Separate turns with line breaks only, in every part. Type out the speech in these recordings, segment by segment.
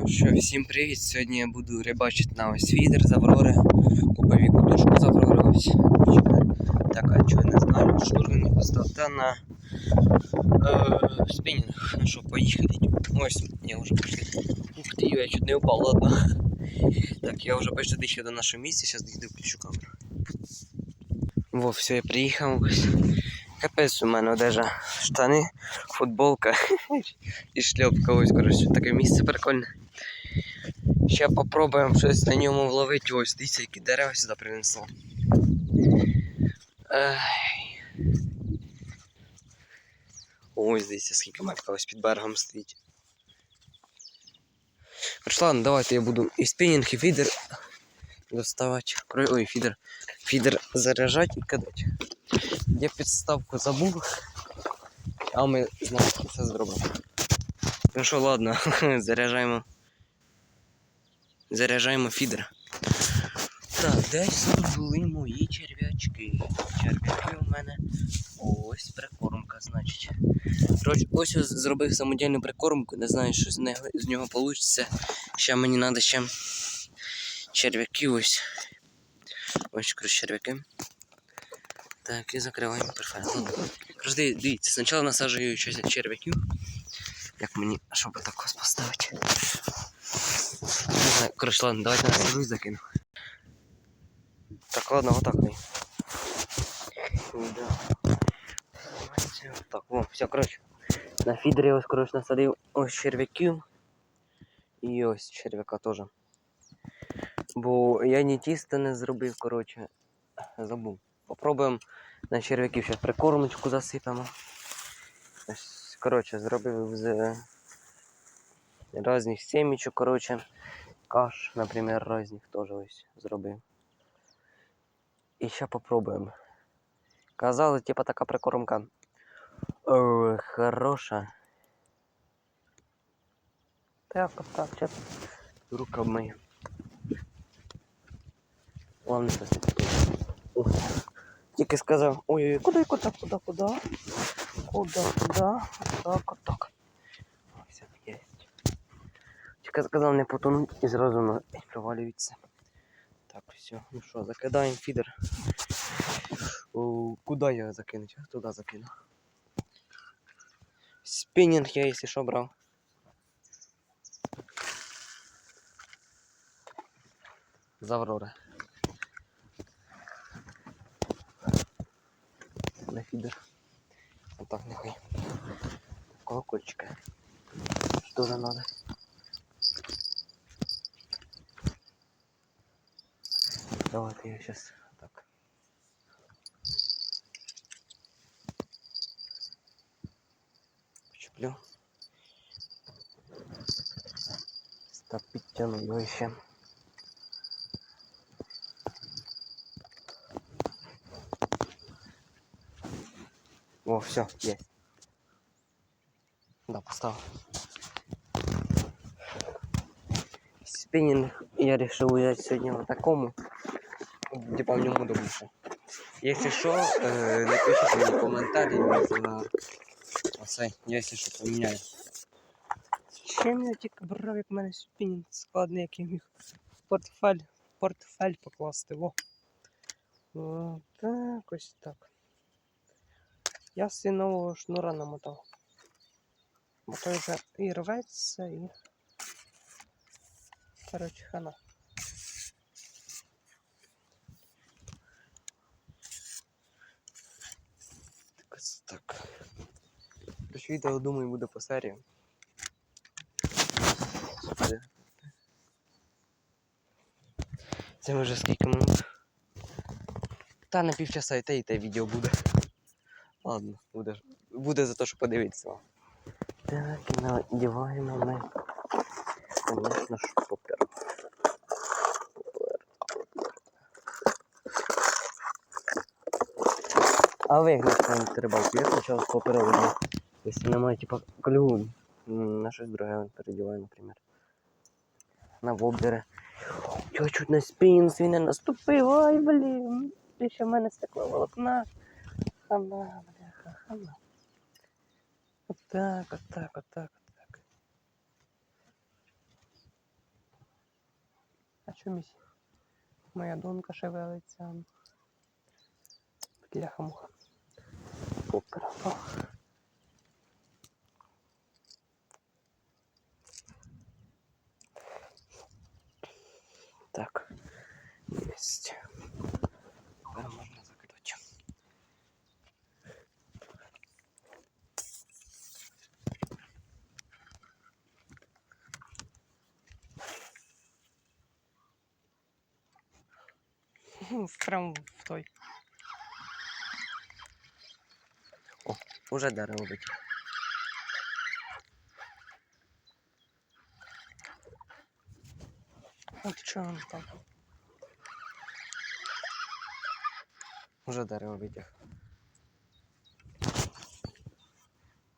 Ну що, всім привіт! Сьогодні я буду рибачити на ось фідер з Аврори. Купив яку тушку з Аврори. Так, а чого не знаю, штурми не поставив. Та на е, спінінг. Ну що, поїхали. Ось, я вже почти. Ух ти, я чуть не упав, ладно. Так, я вже почти дійшов до нашого місця, зараз дійду включу камеру. Во, все, я приїхав. Капець у мене одежа, штани, футболка і шльопка. Ось, коротше, таке місце прикольне. Ще попробуємо щось на ньому вловити. Ось, дивіться, які дерева сюди принесло. Ось, дивіться, скільки матка ось під берегом стоїть. Ладно, давайте я буду і спінінг, і фідер доставати. Ой, фідер. Фідер заряджати і кидати. Я підставку забув. А ми знаємо, все зробимо. Ну що, ладно, заряджаємо. Заряджаємо фідер. Так, десь тут були мої черв'ячки. Черв'яки у мене. Ось прикормка, значить. Коротше, ось я зробив самодільну прикормку, не знаю, що з нього, з нього вийде. Ще мені треба ще черв'яки ось. Ось коротше, черв'яки. Так, і закриваємо перфектно. Коротше, дивіться, спочатку насаджую щось черв'яків. Як мені, щоб так поставити. Знаю, ладно, давайте насажу і закину. Так, ладно, отак. дай. Да. Так, о, все, коротше. На фідері ось, коротше, насадив ось черв'яків. І ось черв'яка теж. Бо я ні тіста не зробив, коротше, забув. Попробуємо на черв'яків зараз прикормочку засипемо. Коротше, зробив з різних семічок, коротше, каш, наприклад, різних теж ось зробив. І ще попробуємо. Казали, типа така прикормка е, хороша. Так, от так, сейчас рука мою. Ладно, щас. О, Тільки сказав, ой, куди, куди, куди, куди? Куди, куди? Так, отак. Сказав не потонуть і зразу на провалюється. Так, все. Ну що, закидаємо фідер. О, куди я закинуть? Туди закину. Спінінг я, якщо що, брав. З Аврори. На фідер. Отак нехай. Колокольчика. Тоже надо. Давайте я сейчас так. Почеплю. Так, підтягну його ще. О, все, есть. Да, поставил. Спиннинг я решил взять сегодня вот такому. Типа в ньому удобніше. Якщо що, е, напишіть мені коментарі на оце, якщо що поміняю. Чим я тільки брав, як в мене спінінг складний, як я міг портфель, портфель покласти. Во. О, так, ось так. Я з нового шнура намотав. Бо той вже і рветься, і. Коротше, хана. Так, ось так. Відео, думаю, буде по серії. Це вже скільки минут? Та на півчаса і те, і те відео буде. Ладно, буде, буде за те, що подивитися. Так, і надіваємо ми, звісно ж, попер. А ви як настанете рибалку? Я спочатку з видно. Якщо типа, клюву, на щось друге передіваю, наприклад. На воблери. Я чуть на спін свій не наступив, ай, блін. Ти ще в мене стекло волокна. Хана, бляха, хана. Отак, отак, отак, отак.
А чомусь моя донка шевелиться. Бляха муха. Попера. О.
Так. Єсть. Тепер можна закидати.
Прям в той.
О, Уже дерево витяг.
От чого він там?
Уже дерево витяг.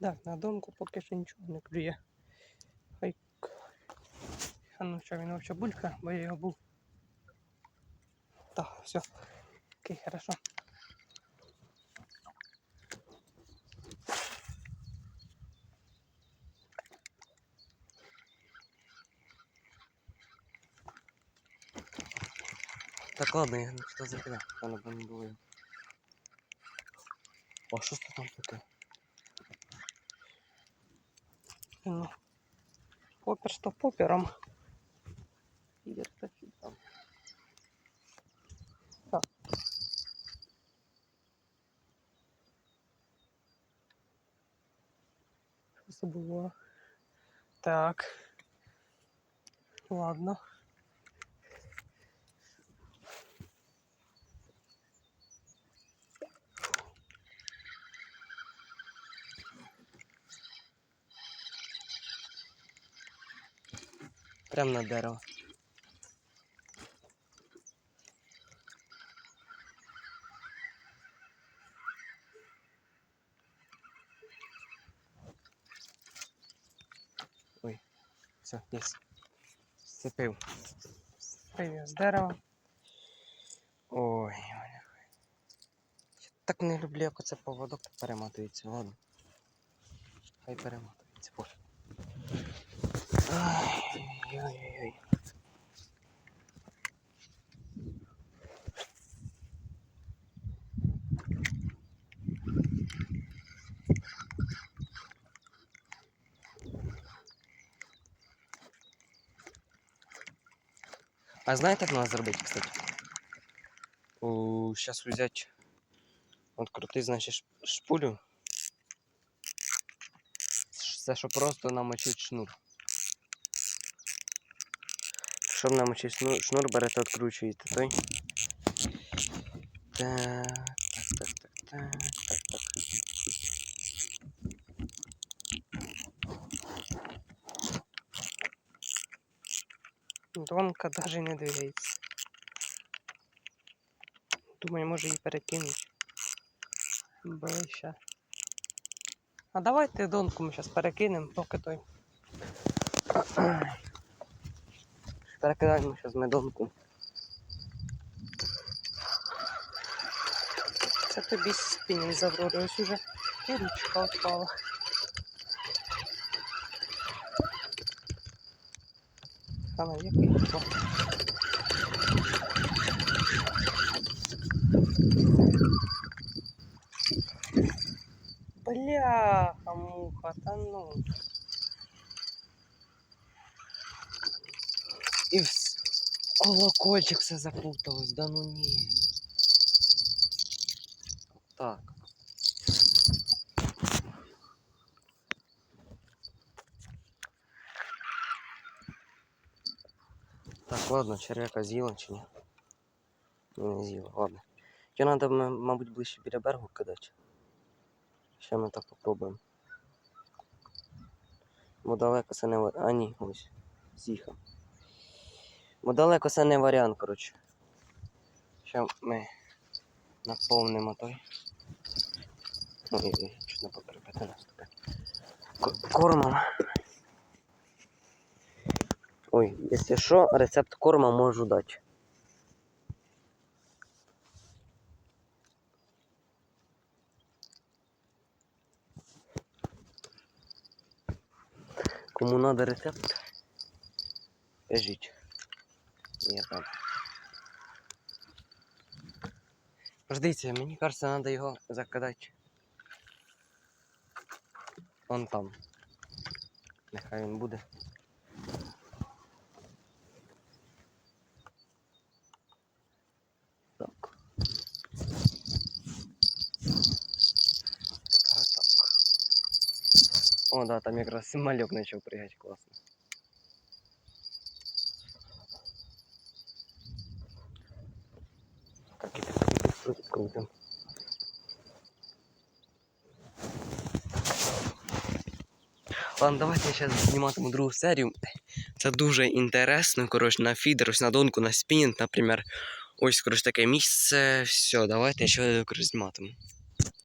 Так, на донку поки що нічого не клює. Хай. А ну що він взагалі булька, бо я його був. Так, все. Окей, хорошо.
Так ладно, я не хто закидав, пане не було. О, що це там таке?
Ну, попер що попером. Фідер Це було? Так. Ладно.
Прям на дерево. Все, есть. Сцепив.
Привіз з дерева.
Ой. Я так не люблю, як оце поводок перемотується, ладно. Хай перематується, А знаєте, як треба зробити, кстати? Сейчас взять от крути, значить, шпулю. Це щоб просто намочити шнур. Щоб намочити шнур, шнур берете, відкручуєте той. Так, так, так, так, так, так.
Донка навіть не двигається. Думаю, може її перекинути. Ближче. А давайте донку ми зараз перекинемо, поки той.
Перекидаємо зараз медонку.
Це тобі спінінг завроди. Ось уже і ручка відпала. Саме який то. Бляха, муха, та ну.
І в колокольчик все запуталось, да ну ні. Так. Так, ладно, черв'яка з'їла чи ні? Ну, не з'їла, ладно. Його треба, мабуть, ближче біля берегу кидати. Ще ми так попробуємо. Бо далеко це не ва- А ні, ось. З'їхав. Бо далеко це не варіант, коротше. Ще ми наповнимо той. Ой, чуть не поперепити нас таке. Кормом. Ой, якщо що, рецепт корма можу дати. Кому надо рецепт, кажіть. Ні, надо. Ждите, мені кажется, надо його закидати. Вон там. Нехай він буде. О, да, там якраз мальок почав пригати класно. Так, і тепер тут крутим. Ладно, давайте я зараз зніматиму другу серію. Це дуже інтересно, коротше, на фідер, ось на донку, на спінінг, наприклад. Ось, коротше, таке місце. Все, давайте я ще коротше, зніматиму.